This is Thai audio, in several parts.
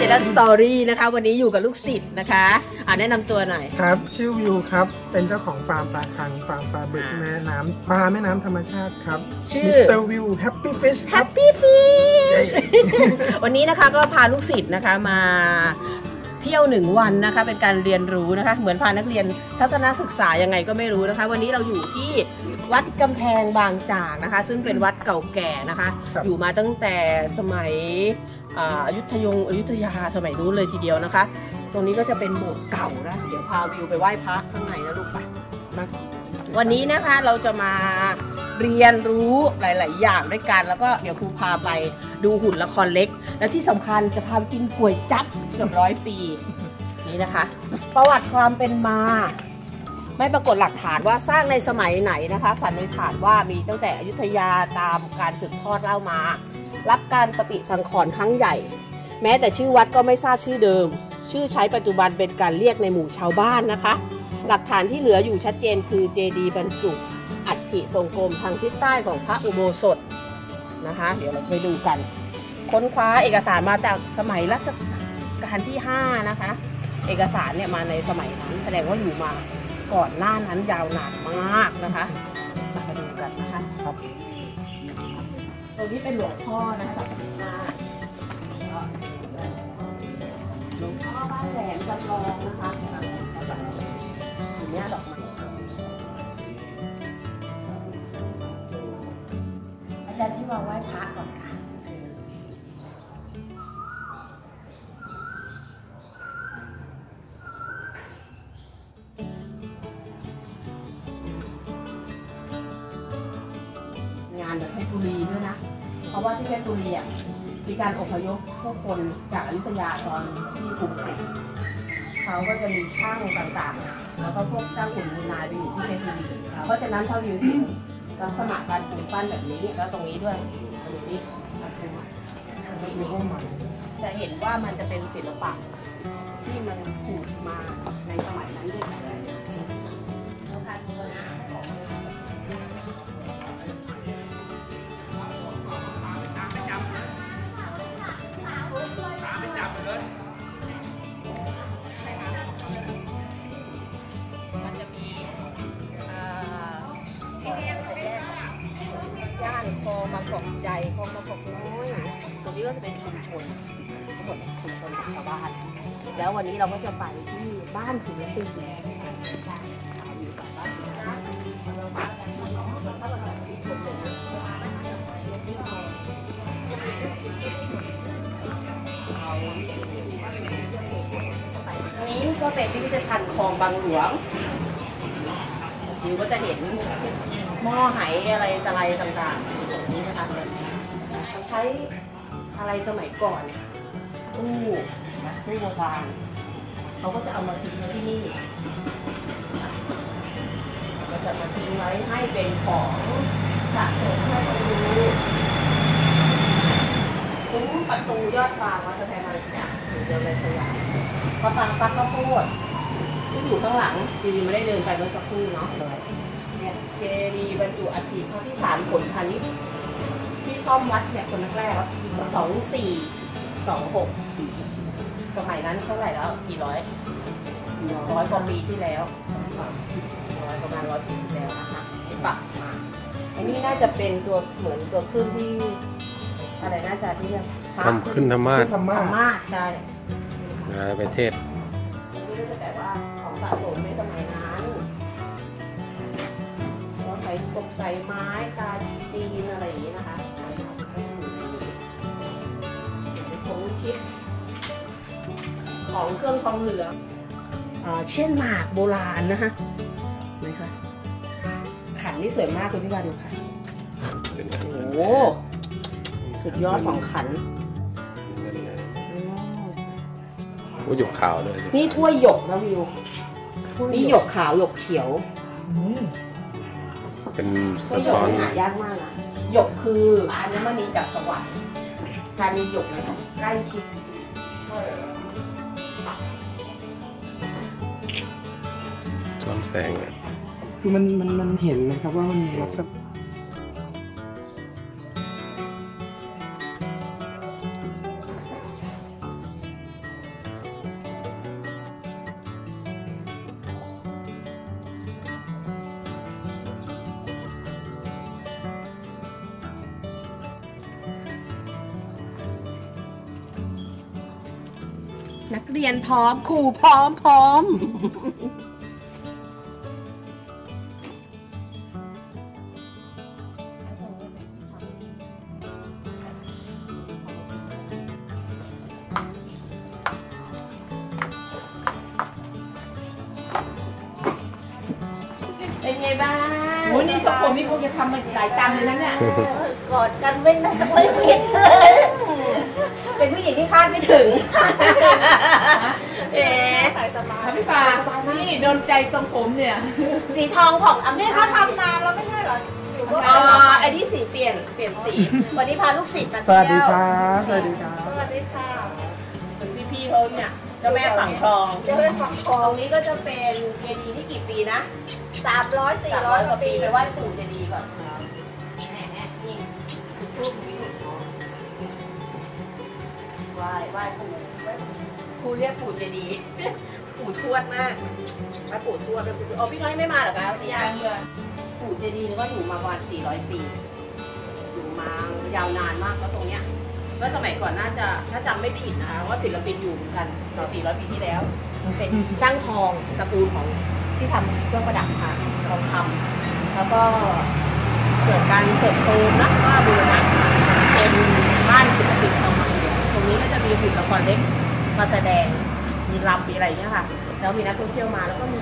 เจลัสสตอรี่นะคะ วันนี้อยู่กับลูกศิษย์นะคะ อ่าแนะนำตัวหน่อย ครับชื่อวิวครับ เป็นเจ้าของฟาร์มปลาคังฟาร์มปลาบึกอ่าแม่น้ำปลาแม่น้ำธรรมชาติครับชื่อ มิสเตอร์วิวแฮปปี้ฟิชครับ Happy Fish วันนี้นะคะก็พาลูกศิษย์นะคะมาเที่ยวหนึ่งวันนะคะ เป็นการเรียนรู้นะคะ เหมือนพานักเรียนทัศนศึกษายังไงก็ไม่รู้นะคะ วันนี้เราอยู่ที่วัดกำแพงบางจากนะคะ ซึ่งเป็นวัดเก่าแก่นะคะ ครับ อยู่มาตั้งแต่สมัย อายุธยงอยุธยาสมัยนู้นเลยทีเดียวนะคะ ตรงนี้ก็จะเป็นโบสถ์เก่านะ เดี๋ยวพาวิวไปไหว้พระข้างในนะลูกไปมาวันนี้นะคะเราจะมาเรียนรู้หลาย ๆ อย่างด้วยกัน แล้วก็เดี๋ยวครูพาไปดูหุ่นละครเล็ก และที่สำคัญจะพาไปกินก๋วยจั๊บเกือบร้อยปีนี่นะคะ ประวัติความเป็นมา ไม่ปรากฏหลักฐานว่าสร้างในสมัยไหนนะคะ สันนิษฐานว่ามีตั้งแต่อยุธยาตามการสืบทอดเล่ามา รับการปฏิสังขรณ์ครั้งใหญ่ แม้แต่ชื่อวัดก็ไม่ทราบชื่อเดิม ชื่อใช้ปัจจุบันเป็นการเรียกในหมู่ชาวบ้านนะคะ หลักฐานที่เหลืออยู่ชัดเจนคือเจดีย์บรรจุอัฐิทรงกรมทางทิศใต้ของพระอุโบสถนะคะ เดี๋ยวเราไปดูกัน ค้นคว้าเอกสารมาจากสมัยรัชกาลที่ 5 นะคะ เอกสารเนี่ยมาในสมัยนั้น แสดงว่าอยู่มาก่อนหน้านั้นยาวนานมากนะคะ มาดูกันนะคะค รับตรงนี้เป็นหลวงพ่อนะคะแบบนี้มาหลวงพ่อบ้านแหลมจำลองนะคะ ชรบุรีอะมีการอพยพผู้คนจากอยุธยาตอนที่กรุงปิดเขาก็จะมีช่างต่างๆ แล้วก็พวกช่างขุนมูลนายไปอยู่ที่เพชรบุรีเพราะฉะนั้นถ้าวิวเห็นลักษณะการปลูกปั้นแบบนี้แล้วตรงนี้ด้วยดูนี่ตรงนี้จะเห็นว่ามันจะเป็นศิลปะที่มันถูกมาใน ชนทั้งหมดชุมชนชาวบ้าน แล้ววันนี้เราก็จะไปที่บ้านศิลปินอยู่กับบ้านศิลปินอันนี้ก็เป็นพิพิธภัณฑ์คลองบางหลวงอยู่ก็จะเห็นหม้อไหอะไรอะไรต่างๆตรงนี้นะคะใช้ อะไรสมัยก่อนตู้นะตู้โบราณเขาก็จะเอามาทิ้งไว้ที่นี่ก็จะมาทิ้งไว้ให้เป็นของสะสมให้คนดูซุ้มประตูยอดฟางวัดสะแพงอะไรอย่างอยู่เดิมในสยามพระปางปักข้าวโพดที่อยู่ข้างหลังดีไม่ได้เดินไปเมื่อสักครู่เนาะเนี่ยเจดีย์บรรจุอัฐิพระพิสารผลพาณิชย์ที่ซ่อมวัดเนี่ยคนแรกๆ สองสี่สองหกสมัยนั้นเท่าไหร่แล้ว กี่ร้อยร้อยกว่าปีที่แล้วร้อยประมาณร้อยปีที่แล้วนะคะปรับมาอันนี้น่าจะเป็นตัวเหมือนตัวขึ้นที่อะไรน่าจะที่เรียกพระทำขึ้นธรรมาสธรรธมะรรมาสใช่เวลาไปเทศนี่ก็จะแต่ว่าของสะสมในสมัยนั้นเราใส่กบใส่ไม้กาจีนอะไรอย่างนี้นะ ของเครื่องทองเหลืองอ่าเช่นหมากโบราณนะคะไหนคะขันนี่สวยมากคุณที่ว่าดูค่ะเป็นโอ้โหสุดยอดของขันเงินเลยอืมโอ้ยหยกขาวด้วยนี่ถ้วยหยกนะวิวนี่หยกขาวหยกเขียวอืมเป็นสะก็หยกท้อนนี่หายากมากนะหยกคืออันนี้มันมีจากสวรรค์การมีหยกเนี่ยใกล้ชิด แสงคือมันมันมันเห็นนะครับว่ามันมีลักษณะนักเรียนพร้อมครูพร้อมพร้อม นี่ทรงผมนี่คงจะทำมาหลายตังค์เลยนะเนี่ยกอดกันไม่ได้ไม่ผิดเลยเป็นผู้หญิงที่คาดไม่ถึงเอ๊ะพี่ฟ้านี่โดนใจทรงผมเนี่ย สีทองของอัมนี่นี่เขาเขาททำนานแล้วไม่ใช่เหรอหรือว่าำอ๋ออันนี้สีเปลี่ยน เปลี่ยนสี วันนี้พาลูกศิษย์มาสเที่ยววัสดีครับสวัสดีครับสวัสดีค่ะเป็นพี่ๆเขา เนี่ยเจ้าแม่ฝั่งทอง เจะเป็นฝั่งทตองรงนี้ก็จะเป็นเจดีย์ที่กี่ปีนะสามร้อยสี่สามร้ร้ออยยกกว่าว่าปีปีไปไหว้ปู่เจดีย์ก่อนแหมนี่คือทูบนี้ไหว้ไหว้ปู่ไหว้ปู่ครูเรียกปู่เจดีย์ปู่ทวดมากไหว้ปู่ทวดเป็นปู่ทวดอ๋อพี่น้อยไม่มาเหรอคะพี่ยังปู่เจดีย์ก็อยู่มาประมาณ400ปี อยู่มายาวนานมากแล้วตรงเนี้ย เมื่อสมัยก่อนน่าจะถ้าจำไม่ผิดนะคะว่าศิลปินอยู่เหมือนกัน400 ปีที่แล้ว เป็นช่างทองตระกูลของที่ทำเครื่องประดับค่ะทองคำแล้วก็เกิดการเสริมโทรมนะว่าบูรณะเป็นบ้านศิลปินทองคำตรงนี้ก็จะมีหุ่นละครเล็กมาแสดงมีรำมีอะไรอย่างเงี้ยค่ะ แล้วมีนักท่องเที่ยวมาแล้วก็มี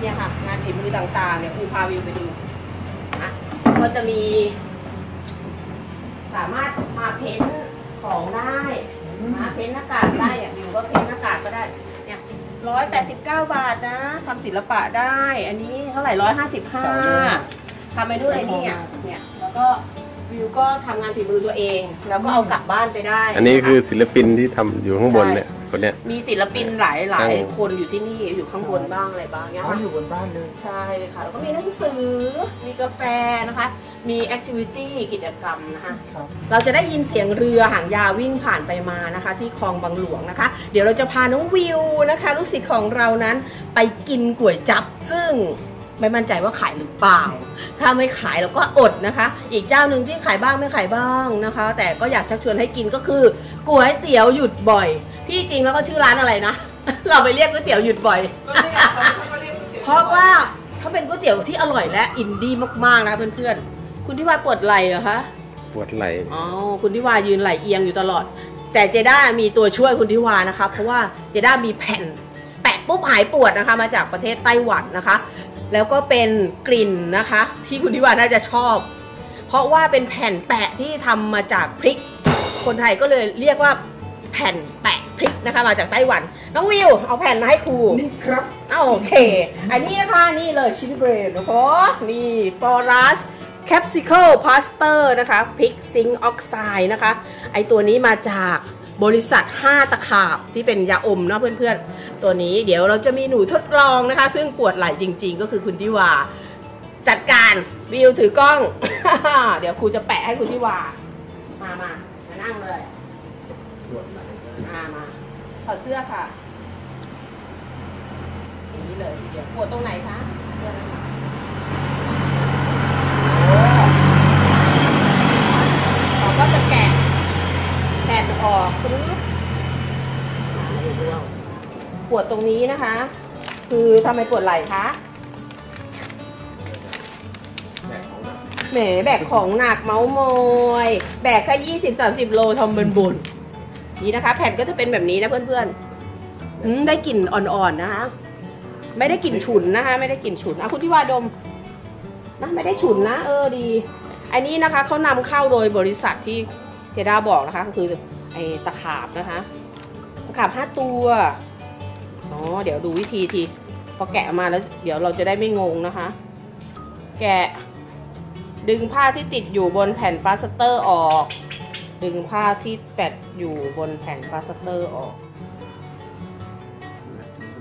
เนี่ยค่ะงานฝีมือต่างๆเนี่ยครูพาวิวไปดูนะก็จะมี สามารถมาเพ้นท์ ของได้มาเพ้นท์หน้ากากได้อย่างวิวก็เพ้นท์หน้ากากก็ได้ เนี่ยร้อยแปดสิบเก้าบาทนะทำศิลปะได้ อันนี้เท่าไหร่ร้อยห้าสิบห้าทำไปด้วยไอ้นี่อะเนี่ย แล้วก็วิวก็ทำงานฝีมือตัวเอง แล้วก็เอากลับบ้านไปได้ อันนี้คือศิลปินที่ทำอยู่ข้างบนเนี่ย คนเนี้ย มีศิลปินหลายหลายตั้งคนอยู่ที่นี่อยู่ข้างบนบ้างอะไรบ้างเนี่ยเขาค่ะอยู่บนบ้านเลย ใช่ค่ะ แล้วก็มีหนังสือ มีกาแฟนะคะ มีแอคทิวิตี้กิจกรรมนะคะ ครับ เราจะได้ยินเสียงเรือหางยาววิ่งผ่านไปมานะคะ ที่คลองบางหลวงนะคะ เดี๋ยวเราจะพาน้องวิวนะคะลูกศิษย์ของเรานั้นไปกินก๋วยจับ ซึ่งไม่มั่นใจว่าขายหรือเปล่า ถ้าไม่ขายเราก็อดนะคะ อีกเจ้าหนึ่งที่ขายบ้างไม่ขายบ้างนะคะ แต่ก็อยากชักชวนให้กินก็คือก๋วยเตี๋ยวหยุดบ่อย พี่จริงแล้วก็ชื่อร้านอะไรนะ เราไปเรียกก๋วยเตี๋ยวหยุดบ่อย เพราะว่าเขาเป็นก๋วยเตี๋ยวที่อร่อยและอินดี้มากๆนะเพื่อนๆ คุณที่ว่าปวดไหล่เหรอคะ ปวดไหล่อ๋อ คุณที่วายืนไหลเอียงอยู่ตลอด แต่เจด้ามีตัวช่วยคุณที่วานะคะ เพราะว่าเจด้ามีแผ่น แปะปุ๊บหายปวดนะคะ มาจากประเทศไต้หวันนะคะ แล้วก็เป็นกลิ่นนะคะ ที่คุณที่วาน่าจะชอบ เพราะว่าเป็นแผ่นแปะที่ทำมาจากพริก คนไทยก็เลยเรียกว่า แผ่นแปะพริกนะคะ มาจากไต้หวัน น้องวิว เอาแผ่นมาให้ครู นี่ครับอ่าโอเค อันนี้นะคะ นี่เลยชิลลี่เบรดนะคะนี่ฟอรัสแคปซิค l ลพาสเตอร์นะคะพริกซิงออกไซด์นะคะ ไอตัวนี้มาจากบริษัท 5 ตะขาบที่เป็นยาอมเนาะเพื่อนๆ ตัวนี้เดี๋ยวเราจะมีหนูทดลองนะคะ ซึ่งปวดไหล่จริงๆ ก็คือคุณทิวา จัดการวิวถือกล้อง เดี๋ยวครูจะแปะให้คุณทิวา มามามานั่งเลย มามาถอดเสื้อค่ะอย่างนี้เลยทีเดียวปวดตรงไหนคะเสื้อนะคะโอ้เราก็จะแกะแผ่นออกปึ๊บอ่าดูด้วยปวดตรงนี้นะคะ คือทำไมปวดไหล่คะแหมแบกของหนักเมาส์มอย แบกแค่ยี่สิบสามสิบโลทำเป็นบุญ นี่นะคะ แผ่นก็จะเป็นแบบนี้นะเพื่อนๆอืมได้กลิ่นอ่อนๆนะคะ ไม่ได้กลิ่นฉุนนะคะ ไม่ได้กลิ่นฉุนอะคุณที่ว่าดมนะไม่ได้ฉุนนะ เออดี อันนี้นะคะเขานำเข้าโดยบริษัทที่เจด้าบอกนะคะ ก็คือไอ้ตะขาบนะคะ ตะขาบห้าตัวอ๋อเดี๋ยวดูวิธีทีพอแกะมาแล้ว เดี๋ยวเราจะได้ไม่งงนะคะ แกะ ดึงผ้าที่ติดอยู่บนแผ่นพลาสเตอร์ออก ดึงผ้าที่แปะอยู่บนแผ่นพลาสเตอร์ออก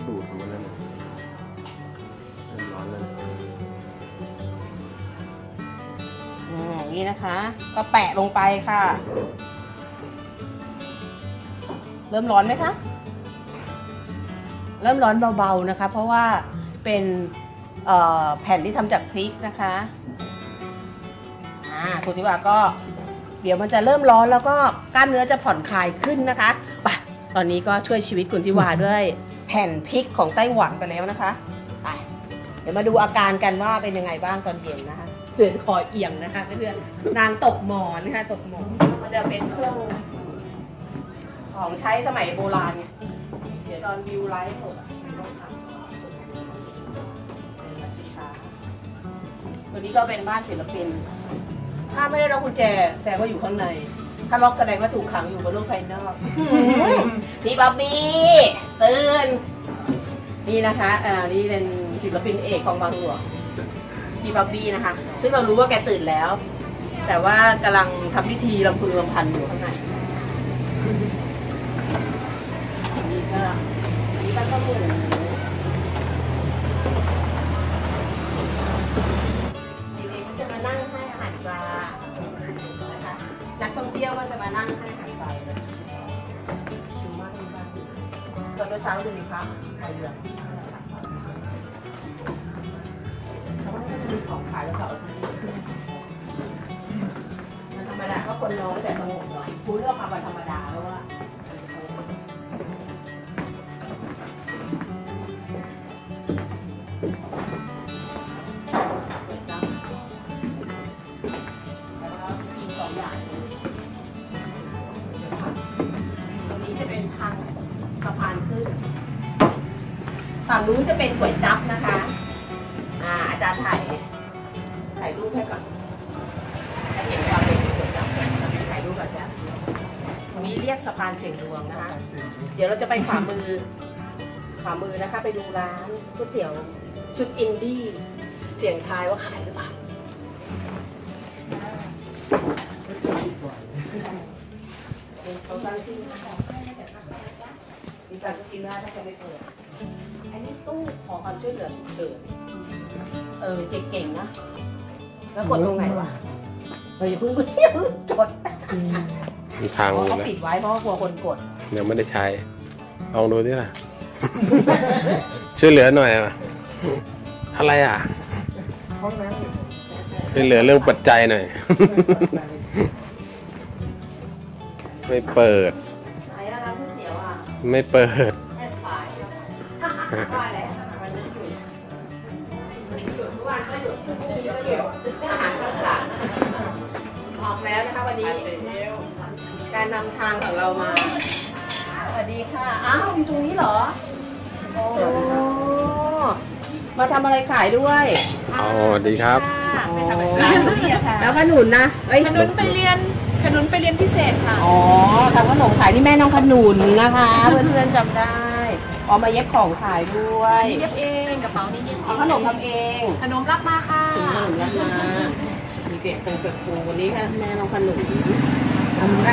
ดูดออกมาแล้วเนี่ยเริ่มร้อนแล้วอืมอย่างนี้นะคะ ก็แปะลงไปค่ะ เริ่มร้อนไหมคะ เริ่มร้อนเบาๆนะคะ เพราะว่าเป็นแผ่นที่ทำจากพริกนะคะ อ่าคุณทิวาก็ เดี๋ยวมันจะเริ่มร้อนแล้วก็กล้ามเนื้อจะผ่อนคลายขึ้นนะคะไปตอนนี้ก็ช่วยชีวิตคุณทิวาด้วยแผ่นพริกของไต้หวันไปแล้วนะคะไปเดี๋ยวมาดูอาการกันว่าเป็นยังไงบ้างตอนเย็นนะคะเสือคอเอียงนะคะเพื่อนๆนางตกหมอนนะคะตกหมอนมันจะเป็นเครื่องของใช้สมัยโบราณไงเดี๋ยวตอนวิวไลฟ์สดอะต้องทำมาช้าๆตัวนี้ก็เป็นบ้านศิลปิน ถ้าไม่ได้ล็อกกุญแจแสดงว่าอยู่ข้างใน ถ้าล็อกแสดงว่าถูกขังอยู่บนโลกภายนอกพี่บ๊อบบี้ตื่นนี่นะคะอ่านี่เป็นศิลปินเอกของบางหลวงพี่บ๊อบบี้นะคะ ซึ่งเรารู้ว่าแกตื่นแล้ว แต่ว่ากำลังทำพิธีลำพึงลำพันอยู่ข้างในอันนี้ก็อันนี้ก็ข้าวหมูเตอน ฝั่งนู้จะเป็นก๋วยจั๊บนะคะ อ่า อาจารย์ถ่ายถ่ายรูปให้ก่อนให้เห็นความเป็นก๋วยจั๊บถ่ายรูปกับอาจารย์ตรงนี้เรียกสะพานเสียงดวงนะคะ เดี๋ยวเราจะไปขวามือ ขวามือนะคะ ไปดูร้านก๋วยเตี๋ยวชุดอินดี้เสียงทายว่าขายหรือเปล่าเขาตั้งชื่อมีการกินได้ถ้าจะไม่เปิด ตู้ขอความช่วยเหลือฉุกเฉินเออเจ๊เก่งนะ แล้วกดตรงไหนวะเอออย่าเพิ่งกดอย่าเพิ่งกดมันพังเพราะเขานะปิดไว้เพราะว่ากลัวคนกด ยังไม่ได้ใช้ลองดูที่ล่ะ ช่วยเหลือหน่อยอะอะไรอะห้องน้ำอยู่ช่วยเหลือเรื่องปัจจัยหน่อย ไม่เปิดไหนอะร้านก๋วยเตี๋ยวอะ ไม่เปิดแอบขาย ว่าแล้ววันนี้หยุดหยุดทุกวันก็หยุดพรุ่งนี้ก็หยุดอาหารก็ขาดออกแล้วนะคะวันนี้ การนำทางของเรามา สวัสดีค่ะ อ้าวอยู่ตรงนี้เหรอ โอ้ มาทำอะไรขายด้วยอ๋อสวัสดีครับ ไปทำอะไรร้านอยู่นี่ค่ะแล้วขนุนนะเอ้ยขนุนไปเรียนขนุนไปเรียนพิเศษค่ะ อ๋อทำขนมขายนี่แม่น้องขนุนนะคะ เพื่อนๆจำได้ ออกมาเย็บของขายด้วยนี่เย็บเองกระเป๋านี่เย็บเอเอางขนมทำเองขนมรับมาค่ะถึงขนมรับมามีเปียกปูเปียกปูวันนี้ค่ะแม่น้องขนุนไอ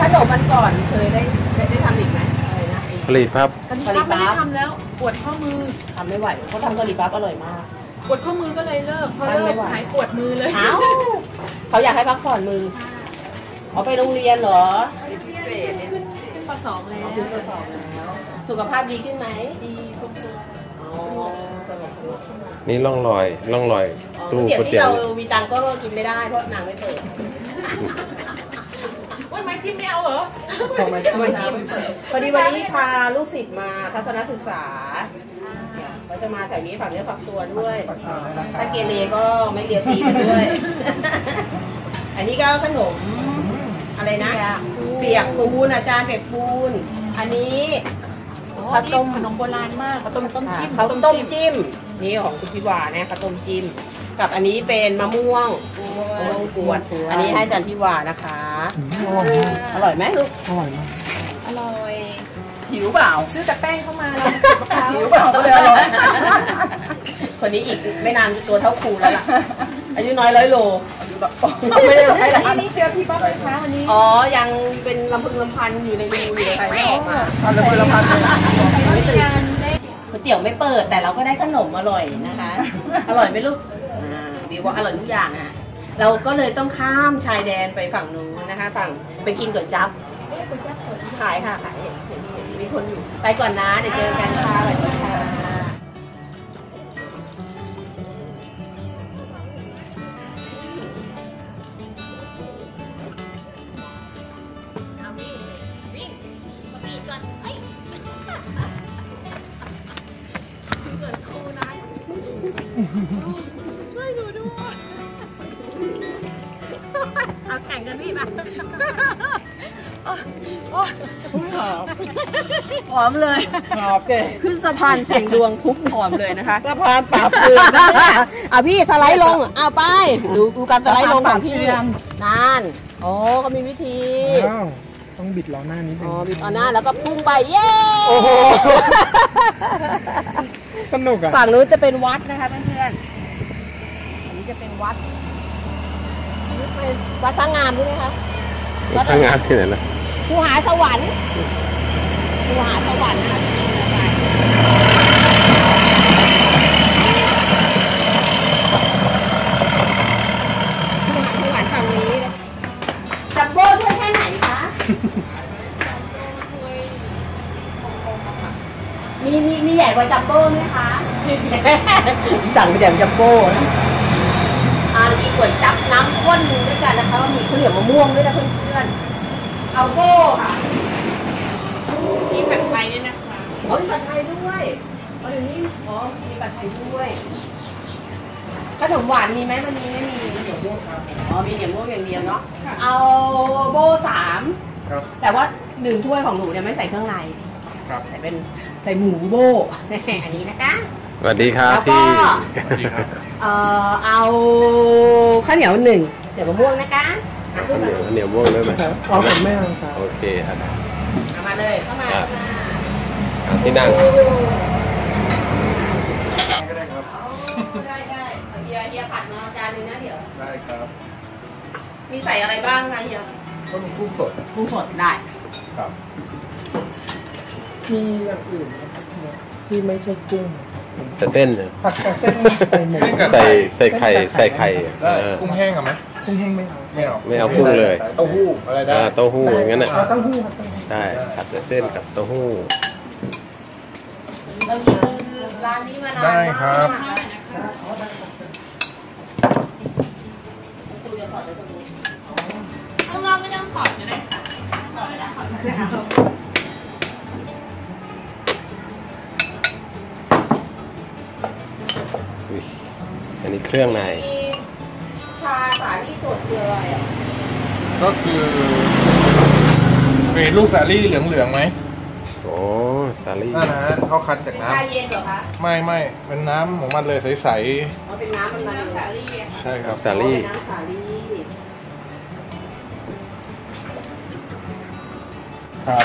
ขนมมันก่อนเคยได้ได้ได้ทำอีกไหมอะไรนะไอ้ ผลิตครับตอนนี้รับไม่ได้ทำแล้วปวดข้อมือทำไม่ไหวเขาทำกะหรี่ปั๊บอร่อยมาก ปวดข้อมือก็เลยเลิกพอเลิกหายปวดมือเลยเอ้าเขาอยากให้พักผ่อนมือเอาไปโรงเรียนเหรอพิเศษขึ้นขึ้นปสองแล้วเอาขึ้นทดสอบแล้ว สุขภาพดีขึ้นไหมดีสุขอ๋อสงบสงบสงบนี่ร่องรอยร่องรอยอ๋อตู้ก๋วยก๋วยเตี๋เตี๋ยยววที่เรามีตังค์ก็กินไม่ได้เพราะนางไม่เปิดๆโอ้ยไม้จิ้มไม่เอาเหรอทำไมทำไมจิ้มพอดีวันนี้พาลูกศิษย์มาทัศนศึกษาเขาจะมาแถวนี้ฝากเนื้อฝากตัวด้วยถ้าเกเรก็ไม่เลียวตีกันด้วย อันนี้ก็ขนมอะไรนะ เปียกปูนอาจารย์เปียกปูน อันนี้ ข้าวต้มขนมโบราณมากข้าวต้มต้มจิ้มข้าวต้มจิ้ม นี่ของคุณพิวาเนี่ยข้าวต้มจิ้ม กับอันนี้เป็นมะม่วงมะม่วงกวนอันนี้ให้อาจารย์พิวานะคะ อร่อยไหมลูก อร่อยมากอร่อยหิวเปล่า ซื้อแต่แป้งเข้ามาแล้วมะพร้าวหิวเปล่าก็เลยอร่อยคนนี้อีกไม่นานตัวเท่าครูแล้วล่ะ อายุน้อยร้อยโลอายุ แบบไม่ได้ร้อยล้านนี่เจอพี่ป๊อปไหมคะวันนี้อ๋อยังเป็นลำพึงลำพันอยู่ในรูอยู่เลยใครไม่ออกมาทานเลยคนละพันเลยไม่ตื่นก๋วยเตี๋ยวไม่เปิดแต่เราก็ได้ขนมอร่อยนะคะ อร่อยไหมลูกอ่าบิวว่าอร่อยทุกอย่างอะเราก็เลยต้องข้ามชายแดนไปฝั่งนู้นนะคะ ฝั่งไปกินก๋วยจั๊บขายค่ะขายเห็นเห็นเห็นมีคนอยู่ไปก่อนนะเดี๋ยวเจอกันค่ะสวัสดีค่ะ อมเลยหอบเลยขึ้นสะพานเสียงดวงคุกหอมเลยนะคะสะพานปราบเปลือกอะพี่สไลด์ลงเอาไปดูดูการสไลด์ลงของพี่นานโอ้เขามีวิธีอ้าวต้องบิดล้อหน้านิดนึอ๋งอบิดเอาหน้าแล้วก็พุ่งไปเย้โอ้โหสนุกอะฝั่งนู้นจะเป็นวัดนะคะเพื่อนๆอันนี้จะเป็นวัดอันนี้เป็นวัดพระงามใช่ไหมคะวัดทางงานที่ไหนล่ะภูหาสวรรค์ ภูหาสวรรค์นะคะภูหาสวรรค์ฝั่งนี้นะจัมโบ้ถ้วยแค่ไหนคะ มีมีมีใหญ่กว่าจัมโบ้ไหมคะ สั่งไปแต่จัมโบ้นะอ่ามีก๋วยจับน้ำข้นด้วยกันนะคะมีข้าวเหนียวมะม่วงด้วยนะเพื่อนๆเอาโก้ค่ะ ผัดไทยด้วยนะคะอ๋อมีผัดไทยด้วยอ๋อเดี๋ยวนี้อ๋อมีผัดไทยด้วยขนมหวานมีไหมมันมีไม่มีเหนียวม่วงครับอ๋อมีเหนียวม่วงอย่างเดียวเนาะเอาโบสามครับแต่ว่าหนึ่งถ้วยของหนูเนี่ยไม่ใส่เครื่องในครับใส่เป็นใส่หมูโบอันนี้นะคะสวัสดีครับแล้วก็พี่เอ่อเอาข้าวเหนียวหนึ่งเดี๋ยวมะม่วงนะคะอะขึ้นมาเหนียวเหนียวม่วงด้วยไหมครับเอาผมไม่เอาครับโอเคครับเอา มาเลยเข้ามาครับเข้ามาอะที่นั่งโอ้ได้ได้เอาเฮียเฮียผัดมาจานหนึงนะเดี๋ยว ได้ครับมีใส่อะไรบ้างคะเฮียต้มกุ้งสดกุ้งสดได้ ครับ มีอย่างอื่นไหมครับที่ไม่ใช่กุ้ง แต่เส้นเนี่ยผัดกับเส้นใส่หมูใส่ใส่ไข่ใส่ไข่เออกุ้งแห้งเอาไหมกุ้งแห้งไม่เอาไม่เอาไม่เอากุ้งเลยเต้าหู้อะไรได้ อ่าเต้าหู้อย่างนั้นน่ะเอาเต้าหู้ครับเต้าหู้ได้ผัดแต่เส้นกับเต้าหู้ เราอยู่ร้านนี้มานานได้มากครับคุณจะถอดไปตรงนี้ข้างนอกไม่ต้องถอดก็ได้ค่ะถอดไปแล้วถอดไปแล้ว อันนี้เครื่องใน มีชาสาลี่สดคืออะไรอะก็คือเป็นลูกสาลี่เหลืองๆไหมโอ้สาลี่น่านะเขาคั้นจากน้ชาเย็นเหรอคะำไม่ไม่เป็นน้ำของมันเลยใสเอาเป็นน้ำมันมาเลยๆใช่ครับสาลี่เป็นน้ำสาลี่ครับ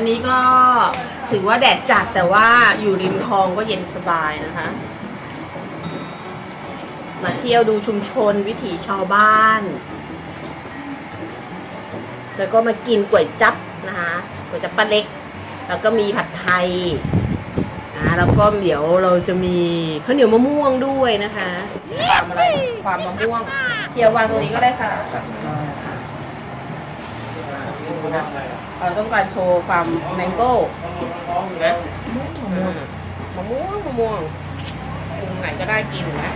วันนี้ก็ถือว่าแดดจัดแต่ว่าอยู่ริมคลองก็เย็นสบายนะคะ มาเที่ยวดูชุมชนวิถีชาวบ้าน แล้วก็มากินก๋วยจั๊บนะคะก๋วยจั๊บป้าเล็ก แล้วก็มีผัดไทยนะแล้วก็เดี๋ยวเราจะมีข้าวเหนียวมะม่วงด้วยนะคะความอะไรความมะม่วงเคี่ยววางตรงนี้ก็ได้ค่ะ เราต้องการโชว์ความแมงโก้นะมะม่วงมะม่วงมะม่วงปรุงไหนก็ได้กินนะ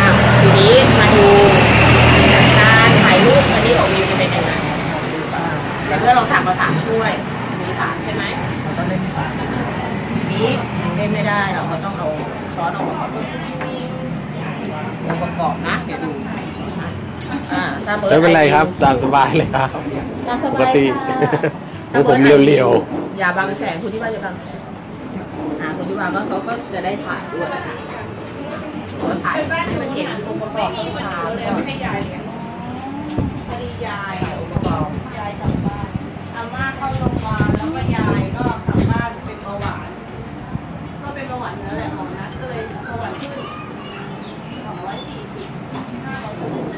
อะทีนี้มาดูการถ่ายรูปอันนี้ของวิวจะเป็นยังไงเดี๋ยวเพื่อนเราสั่งมาสามถ้วย มีสามใช่ไหมเราต้องเล่นสามทีนี้ยังเล่นไม่ได้เราก็ต้องเอาช้อนออกมาก่อนองค์ประกอบนะเดี๋ยวดูนะ อ่าถ้าบิร์ดไม่เป็นไรครับ ตามสบายเลยครับ ตามสปบายกติค่ะของผมเรียวอย่าบังแสงคุณที่ว่าจะบังแสงอ่าคุณที่ว่าก็เขาก็จะได้ถ่ายด้วยนะคะก็ถ่ายให้มันเห็นองค์ประกอบต่างๆเลยไม่ให้ยายเลี้ยงพอดียายอะองค์ประกอบยายกลับบ้านอาม่าเข้าโรงพยาบาลแล้วก็ยายก็กลับบ้านเป็นเบาหวาน ก็เป็นเบาหวานเนื้อแหละหมอนัดก็เลยเบาหวานขึ้นสองร้อยสี่สิบห้าร้อยหกสิบ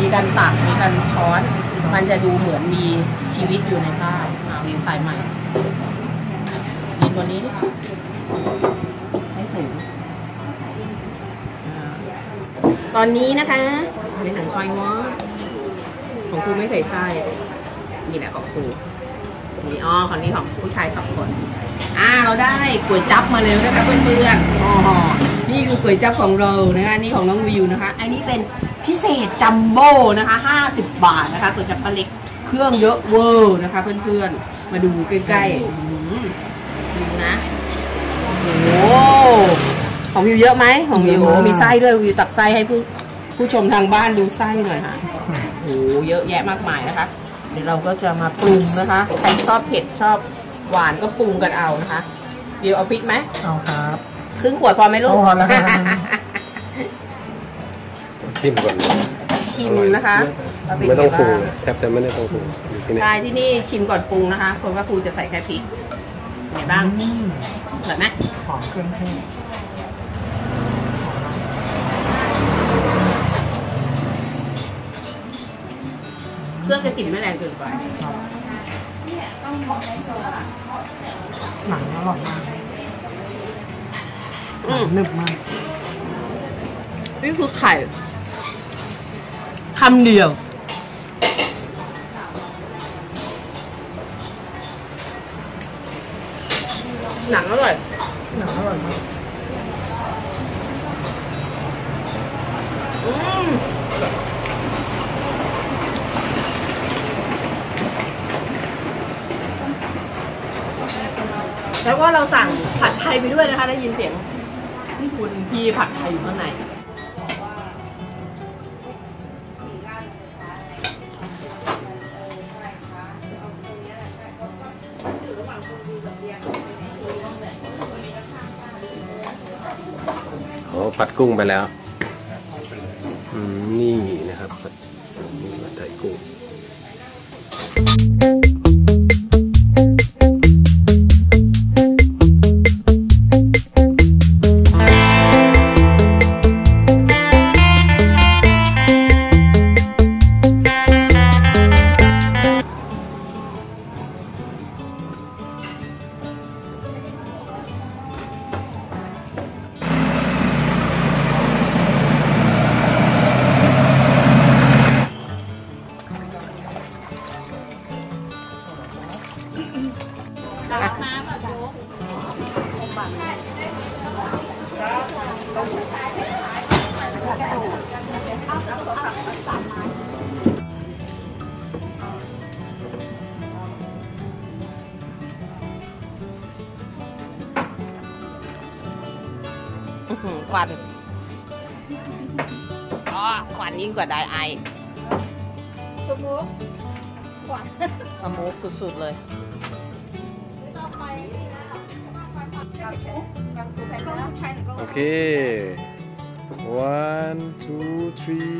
มีการตักมีการช้อน มันจะดูเหมือนมีชีวิตอยู่ในผ้าอ่าวิวถ่ายใหม่มีตัวนี้ด้วยให้สูงตอนนี้นะคะในถังไฟวะของครูไม่ใส่ไส้นี่แหละของครูนี่อ๋อของนี้ของผู้ชายสองคน อ่าเราได้ก๋วยจั๊บมาแล้วนะคะเพื่อนๆอ๋อนี่คือก๋วยจั๊บของเรานะคะนี่ของน้องวิวนะคะ อันนี้เป็น พิเศษจัมโบ้นะคะ 50 บาทนะคะก๋วยจั๊บปลาเล็กเครื่องเยอะเวอร์นะคะ เพื่อนๆ มาดูใกล้ๆอื้อหือดูนะโอ้โหของวิวเยอะไหมของวิวโอ้มีไส้ด้วยวิวตักไส้ให้ผู้ผู้ชมทางบ้านดูไส้หน่อยค่ะโอ้โหเยอะแยะมากมายนะคะ เดี๋ยวเราก็จะมาปรุงนะคะใครชอบเผ็ดชอบหวานก็ปรุงกันเอานะคะวิวเอาพริกไหมเอาครับ ครึ่งขวดพอไหมลูกพอแล้วครับ ชิมก่อนนะชิมนะคะว่าเป็นไม่ต้องปรุงไบ้าเลยแทบจะไม่ได้ต้องปรุงอยู่ที่นี่ใช่ที่นี่ชิมก่อนปรุงนะคะเพราะว่าครูจะใส่แค่พริกไงบ้างอืมอร่อยไหมหอมเครื่องเทศเครื่องจะกลิ่นไม่แรงเกินไปครับหนังอร่อยมากหอืนัมงหนึบมาก นี่คือไข่ คำเดียว หนังอร่อย หนังอร่อยมากอืมแล้วก็เราสั่งผัดไทยไปด้วยนะคะ ได้ยินเสียงที่คุณพี่ผัดไทยอยู่ข้างใน กุ้งไปแล้ว อ๋อควันยิ่งกว่าไดไอสมุกขวัญสโมูกสุดๆเลยต่อไปนี่นะกังฟูกังฟูแพนด้าใช่หรือก็โอเค one two three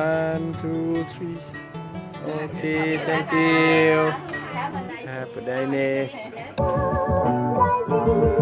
one two three โอเค thank you have a nice day